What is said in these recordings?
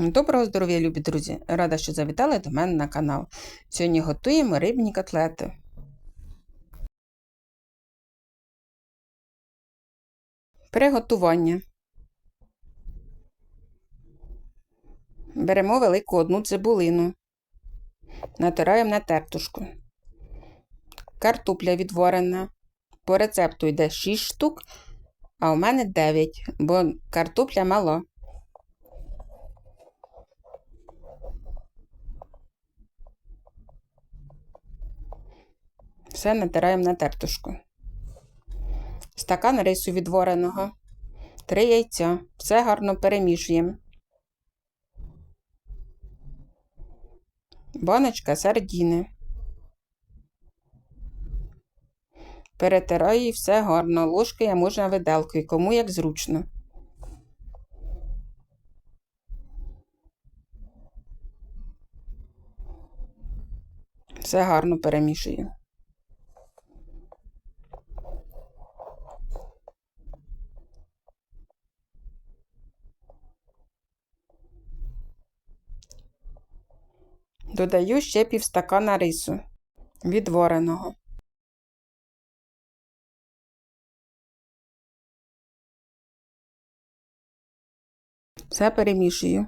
Доброго здоров'я, любі друзі! Рада, що завітали до мене на канал. Сьогодні готуємо рибні котлети. Приготування. Беремо велику одну цибулину. Натираємо на тертушку. Картопля відварена. По рецепту йде 6 штук, а у мене 9, бо картопля мала. Все натираємо на тертушку. Стакан рису відвареного. Три яйця. Все гарно перемішуємо. Баночка сардіни. Перетираю її все гарно. Ложкою, а можна виделкою, кому як зручно. Все гарно перемішую. Додаю ще півстакана рису відвареного. Все перемішую.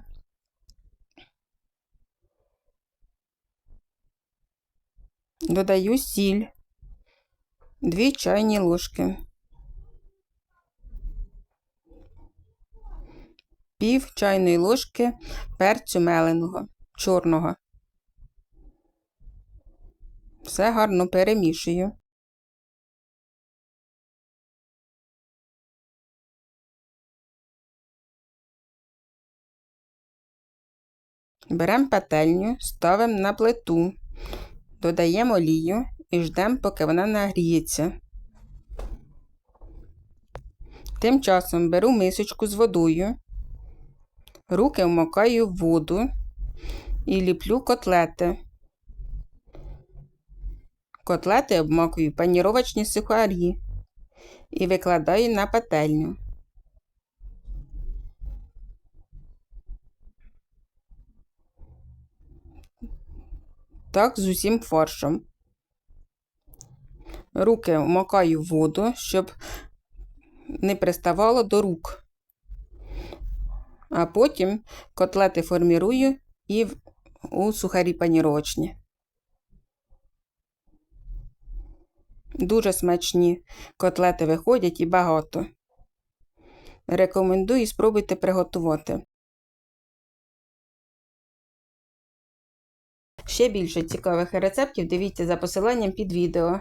Додаю сіль, 2 чайні ложки, пів чайної ложки перцю меленого, чорного. Все гарно перемішую. Беремо пательню, ставимо на плиту, додаємо олію і ждемо, поки вона нагріється. Тим часом беру мисочку з водою, руки вмокаю в воду і ліплю котлети. Котлети обмакую паніровочні сухарі і викладаю на пательню. Так з усім фаршем. Руки вмокаю в воду, щоб не приставало до рук. А потім котлети формірую і у сухарі паніровочні. Дуже смачні котлети виходять і багато. Рекомендую спробуйте приготувати. Ще більше цікавих рецептів дивіться за посиланням під відео.